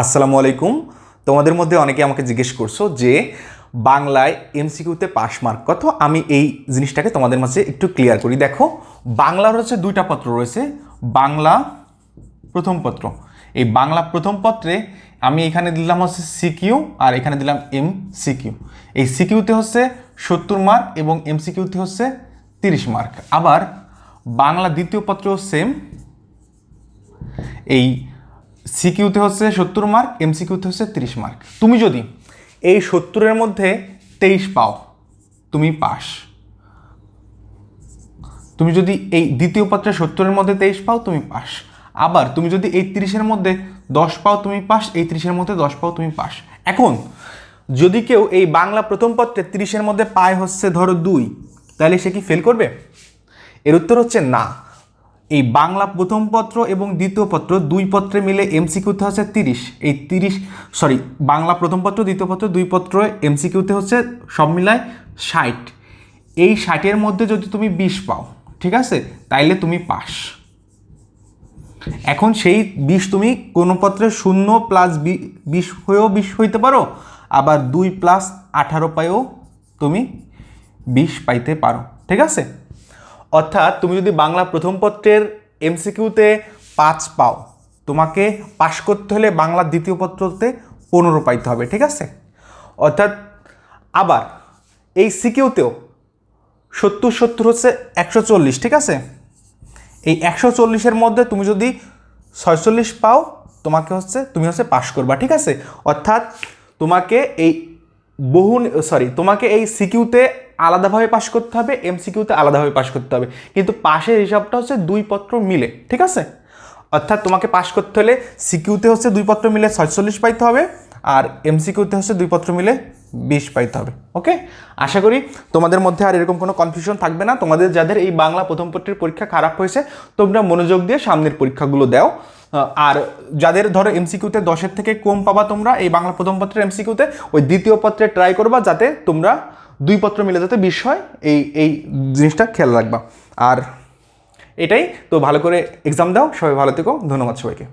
আসসালামু আলাইকুম। তোমাদের মধ্যে অনেকে আমাকে জিজ্ঞেস করছ যে বাংলায় এমসিকিউতে পাস মার্ক কত? আমি এই জিনিসটাকে তোমাদের মাঝে একটু ক্লিয়ার করি। দেখো, বাংলার হচ্ছে দুইটা পত্র রয়েছে। বাংলা প্রথম পত্র। এই বাংলা প্রথম পত্রে আমি এখানে দিলাম হচ্ছে সিকিউ আর এখানে দিলাম এম সিকিউ এই সিকিউতে হচ্ছে সত্তর মার্ক এবং এমসিকিউতে হচ্ছে তিরিশ মার্ক। আবার বাংলা দ্বিতীয় পত্র সেম। এই সিকিউতে হচ্ছে সত্তর মার্ক, এমসিকিউতে হচ্ছে তিরিশ মার্ক। তুমি যদি এই সত্তরের মধ্যে তেইশ পাও, তুমি পাস। তুমি যদি এই দ্বিতীয় পত্রে সত্তরের মধ্যে তেইশ পাও, তুমি পাস। আবার তুমি যদি এই তিরিশের মধ্যে দশ পাও, তুমি পাস। এই তিরিশের মধ্যে দশ পাও, তুমি পাস। এখন, যদি কেউ এই বাংলা প্রথম পত্রে তিরিশের মধ্যে পায় হচ্ছে ধরো দুই, তাহলে সে কি ফেল করবে? এর উত্তর হচ্ছে না। এই বাংলা প্রথম পত্র এবং দ্বিতীয় পত্র দুই পত্রে মিলে এমসিকিউতে হচ্ছে তিরিশ। এই তিরিশ সরি বাংলা প্রথম পত্র, দ্বিতীয় পত্র, দুই পত্র এমসিকিউতে হচ্ছে সব মিলায় ষাট। এই ষাটের মধ্যে যদি তুমি বিশ পাও, ঠিক আছে? তাইলে তুমি পাস। এখন সেই বিষ তুমি কোনো পত্রে শূন্য প্লাস বিশ হয়েও বিষ হইতে পারো, আবার দুই প্লাস আঠারো পায়েও তুমি বিষ পাইতে পারো, ঠিক আছে? অর্থাৎ তুমি যদি বাংলা প্রথম পত্রের এমসিকিউতে পাঁচ পাও, তোমাকে পাশ করতে হলে বাংলা দ্বিতীয় পত্রতে পনেরো পাইতে হবে, ঠিক আছে? অর্থাৎ আবার এই সিকিউতেও সত্তর সত্তর হচ্ছে একশো চল্লিশ, ঠিক আছে? এই একশো চল্লিশের মধ্যে তুমি যদি ছয়চল্লিশ পাও, তোমাকে হচ্ছে, তুমি হচ্ছে পাশ করবা, ঠিক আছে? অর্থাৎ তোমাকে এই বহু সরি তোমাকে এই সিকিউতে আলাদাভাবে পাশ করতে হবে এম সিকিউতে আলাদাভাবে পাশ করতে হবে। কিন্তু পাশের হিসাবটা হচ্ছে দুই পত্র মিলে, ঠিক আছে? অর্থাৎ তোমাকে পাশ করতে হলে সিকিউতে হচ্ছে দুই পত্র মিলে ছয়চল্লিশ পাইতে হবে, আর এমসিকিউতে হচ্ছে দুই পত্র মিলে বিশ পাইতে হবে ওকে আশা করি তোমাদের মধ্যে আর এরকম কোনো কনফিউশন থাকবে না। তোমাদের যাদের এই বাংলা প্রথম পত্রের পরীক্ষা খারাপ হয়েছে, তোমরা মনোযোগ দিয়ে সামনের পরীক্ষাগুলো দাও। আর যাদের ধরো এমসিকিউতে দশের থেকে কম পাবা তোমরা, এই বাংলা প্রথম পত্রের এমসিকিউতে ওই দ্বিতীয় পত্রে ট্রাই করবা যাতে তোমরা দুই পত্র মিলে যাতে বিষ হয়, এই এই জিনিসটা খেয়াল রাখবা। আর এটাই, তো ভালো করে এক্সাম দাও, সবাই ভালো থেকো, ধন্যবাদ সবাইকে।